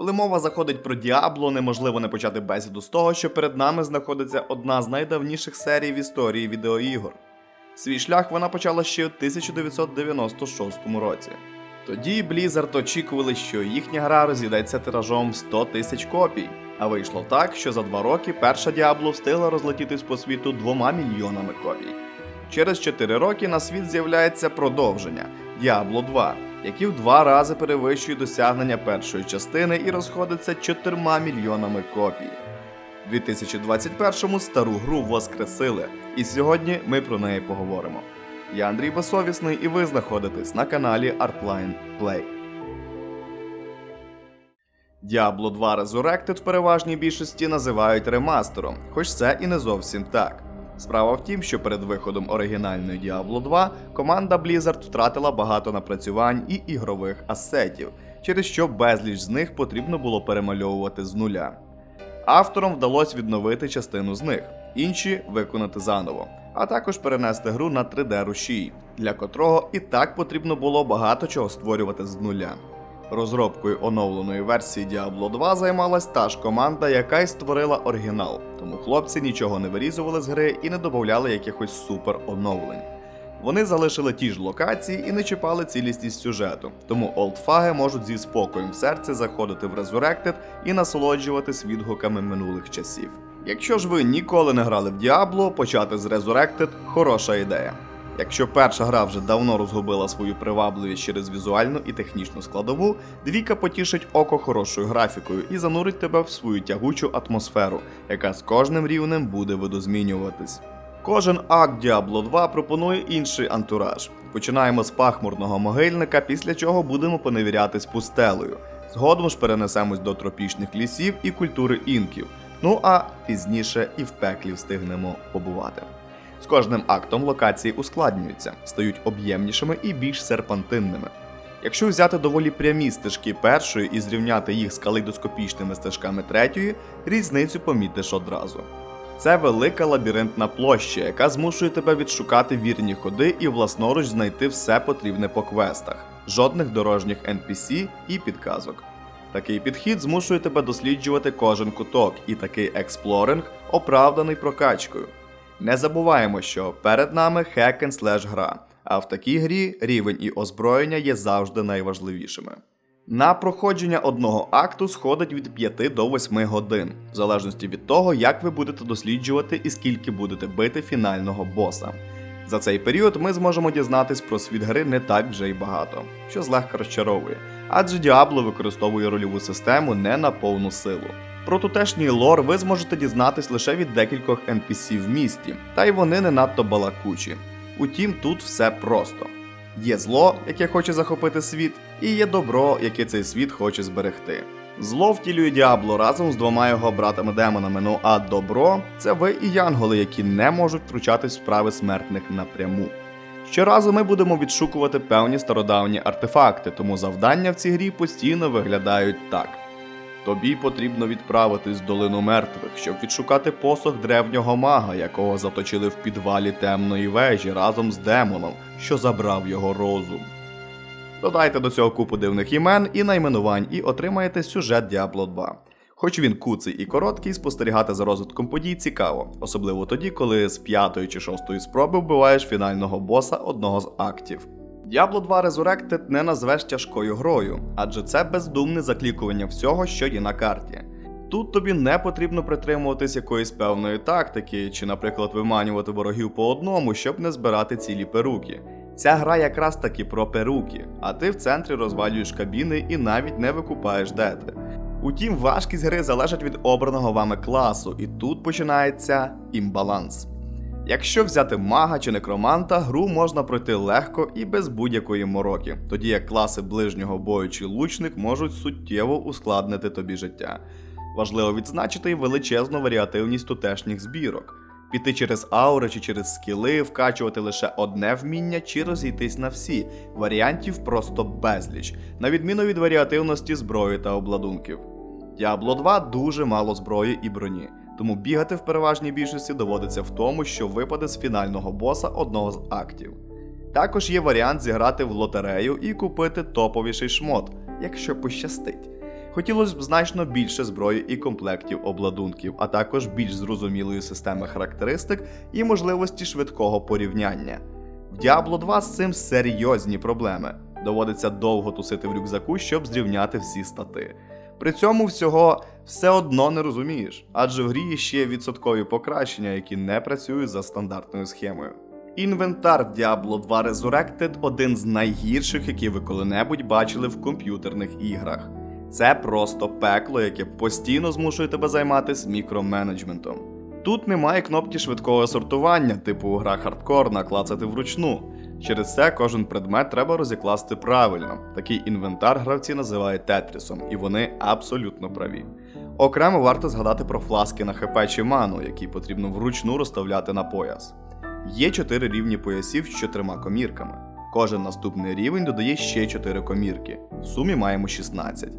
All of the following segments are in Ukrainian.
Коли мова заходить про Діабло, неможливо не почати бесіду з того, що перед нами знаходиться одна з найдавніших серій в історії відеоігор. Свій шлях вона почала ще у 1996 році. Тоді Blizzard очікували, що їхня гра розійдеться тиражом 100 тисяч копій. А вийшло так, що за два роки перша Діабло встигла розлетітись по світу двома мільйонами копій. Через 4 роки на світ з'являється продовження Diablo 2, які в два рази перевищує досягнення першої частини і розходиться 4 мільйонами копій. У 2021-му стару гру воскресили, і сьогодні ми про неї поговоримо. Я Андрій Басовісний, і ви знаходитесь на каналі Artline Play. Diablo 2 Resurrected в переважній більшості називають ремастером, хоч це і не зовсім так. Справа в тім, що перед виходом оригінальної Diablo 2 команда Blizzard втратила багато напрацювань і ігрових асетів, через що безліч з них потрібно було перемальовувати з нуля. Авторам вдалося відновити частину з них, інші виконати заново, а також перенести гру на 3D рушій, для котрого і так потрібно було багато чого створювати з нуля. Розробкою оновленої версії Diablo 2 займалась та ж команда, яка й створила оригінал, тому хлопці нічого не вирізували з гри і не додавали якихось супер оновлень. Вони залишили ті ж локації і не чіпали цілісність сюжету, тому олдфаги можуть зі спокоєм в серці заходити в Resurrected і насолоджуватись відгуками минулих часів. Якщо ж ви ніколи не грали в Diablo, почати з Resurrected – хороша ідея. Якщо перша гра вже давно розгубила свою привабливість через візуальну і технічну складову, двійка потішить око хорошою графікою і занурить тебе в свою тягучу атмосферу, яка з кожним рівнем буде видозмінюватись. Кожен акт Diablo 2 пропонує інший антураж. Починаємо з пахмурного могильника, після чого будемо поневірятись пустелею. Згодом ж перенесемось до тропічних лісів і культури інків. Ну а пізніше і в пеклі встигнемо побувати. З кожним актом локації ускладнюються, стають об'ємнішими і більш серпантинними. Якщо взяти доволі прямі стежки першої і зрівняти їх з калейдоскопічними стежками третьої, різницю помітиш одразу. Це велика лабіринтна площа, яка змушує тебе відшукати вірні ходи і власноруч знайти все потрібне по квестах, жодних дорожніх NPC і підказок. Такий підхід змушує тебе досліджувати кожен куток, і такий експлоринг оправданий прокачкою. Не забуваємо, що перед нами slash гра, а в такій грі рівень і озброєння є завжди найважливішими. На проходження одного акту сходить від 5 до 8 годин, в залежності від того, як ви будете досліджувати і скільки будете бити фінального боса. За цей період ми зможемо дізнатись про світ гри не так вже й багато, що злегка розчаровує, адже Діабло використовує рольову систему не на повну силу. Про тутешній лор ви зможете дізнатись лише від декількох NPC в місті, та й вони не надто балакучі. Утім, тут все просто. Є зло, яке хоче захопити світ, і є добро, яке цей світ хоче зберегти. Зло втілює Діабло разом з двома його братами-демонами, ну а добро це ви і янголи, які не можуть втручатись в справи смертних напряму. Щоразу ми будемо відшукувати певні стародавні артефакти, тому завдання в цій грі постійно виглядають так. Тобі потрібно відправитись в долину мертвих, щоб відшукати посох древнього мага, якого заточили в підвалі темної вежі разом з демоном, що забрав його розум. Додайте до цього купу дивних імен і найменувань, і отримаєте сюжет Diablo 2. Хоч він куций і короткий, спостерігати за розвитком подій цікаво, особливо тоді, коли з п'ятої чи шостої спроби вбиваєш фінального боса одного з актів. Diablo 2 Resurrected не назвеш тяжкою грою, адже це бездумне заклікування всього, що є на карті. Тут тобі не потрібно притримуватись якоїсь певної тактики, чи, наприклад, виманювати ворогів по одному, щоб не збирати цілі перуки. Ця гра якраз таки про перуки, а ти в центрі розвалюєш кабіни і навіть не викупаєш де ти. Утім, важкість гри залежить від обраного вами класу, і тут починається імбаланс. Якщо взяти мага чи некроманта, гру можна пройти легко і без будь-якої мороки, тоді як класи ближнього бою чи лучник можуть суттєво ускладнити тобі життя. Важливо відзначити й величезну варіативність тутешніх збірок. Піти через аури чи через скіли, вкачувати лише одне вміння чи розійтись на всі. Варіантів просто безліч, на відміну від варіативності зброї та обладунків. Diablo 2 дуже мало зброї і броні, тому бігати в переважній більшості доводиться в тому, що випаде з фінального боса одного з актів. Також є варіант зіграти в лотерею і купити топовіший шмот, якщо пощастить. Хотілося б значно більше зброї і комплектів обладунків, а також більш зрозумілої системи характеристик і можливості швидкого порівняння. В Diablo 2 з цим серйозні проблеми. Доводиться довго тусити в рюкзаку, щоб зрівняти всі стати. При цьому всього все одно не розумієш, адже в грі є ще відсоткові покращення, які не працюють за стандартною схемою. Інвентар Diablo 2 Resurrected один з найгірших, які ви коли-небудь бачили в комп'ютерних іграх. Це просто пекло, яке постійно змушує тебе займатися мікроменеджментом. Тут немає кнопки швидкого сортування, типу гра хардкор, наклацати вручну. Через це кожен предмет треба розікласти правильно. Такий інвентар гравці називають тетрісом, і вони абсолютно праві. Окремо варто згадати про фласки на хп чи ману, які потрібно вручну розставляти на пояс. Є 4 рівні поясів з чотирма комірками. Кожен наступний рівень додає ще 4 комірки. В сумі маємо 16.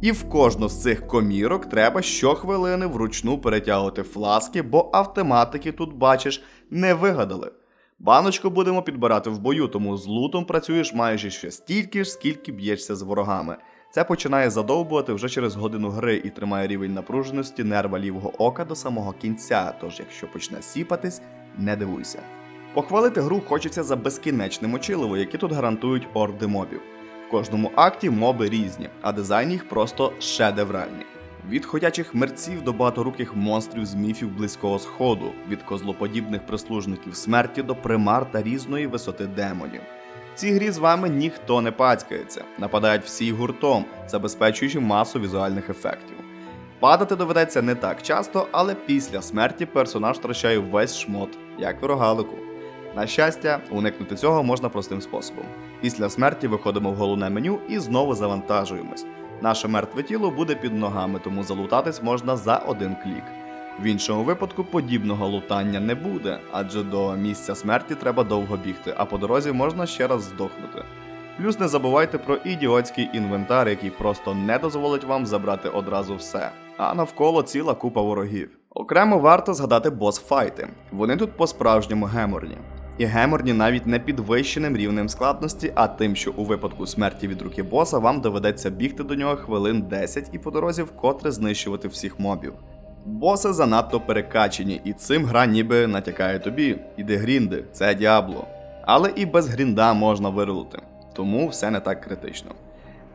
І в кожну з цих комірок треба щохвилини вручну перетягувати фласки, бо автоматики тут, бачиш, не вигадали. Баночку будемо підбирати в бою, тому з лутом працюєш майже ще стільки ж, скільки б'єшся з ворогами. Це починає задовбувати вже через годину гри і тримає рівень напруженості нерва лівого ока до самого кінця, тож якщо почне сіпатись, не дивуйся. Похвалити гру хочеться за безкінечне мочиливо, які тут гарантують орди мобів. В кожному акті моби різні, а дизайн їх просто шедевральний. Від ходячих мерців до багаторуких монстрів з міфів близького сходу, від козлоподібних прислужників смерті до примар та різної висоти демонів. В цій грі з вами ніхто не пацькається, нападають всі гуртом, забезпечуючи масу візуальних ефектів. Падати доведеться не так часто, але після смерті персонаж втрачає весь шмот, як в рогалику. На щастя, уникнути цього можна простим способом. Після смерті виходимо в головне меню і знову завантажуємось. Наше мертве тіло буде під ногами, тому залутатись можна за один клік. В іншому випадку подібного лутання не буде, адже до місця смерті треба довго бігти, а по дорозі можна ще раз здохнути. Плюс не забувайте про ідіотський інвентар, який просто не дозволить вам забрати одразу все, а навколо ціла купа ворогів. Окремо варто згадати босфайти. Вони тут по-справжньому геморні. І геморні навіть не підвищеним рівнем складності, а тим, що у випадку смерті від руки боса вам доведеться бігти до нього хвилин 10 і по дорозі вкотре знищувати всіх мобів. Боси занадто перекачені, і цим гра ніби натякає тобі. Іди грінди, це діабло. Але і без грінда можна вирулити, тому все не так критично.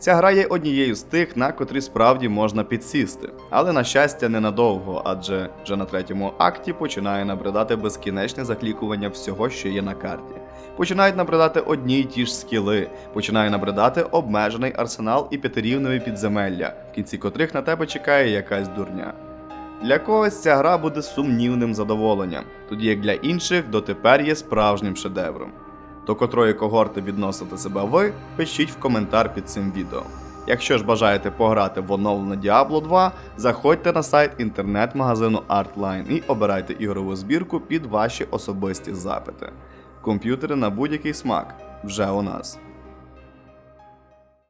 Ця гра є однією з тих, на котрі справді можна підсісти, але на щастя ненадовго, адже вже на третьому акті починає набридати безкінечне заклікування всього, що є на карті. Починають набридати одні й ті ж скіли, починає набридати обмежений арсенал і п'ятирівневі підземелля, в кінці котрих на тебе чекає якась дурня. Для когось ця гра буде сумнівним задоволенням, тоді як для інших дотепер є справжнім шедевром. До котрої когорти відносите себе ви, пишіть в коментар під цим відео. Якщо ж бажаєте пограти в оновлене Diablo 2, заходьте на сайт інтернет-магазину Artline і обирайте ігрову збірку під ваші особисті запити. Комп'ютери на будь-який смак вже у нас.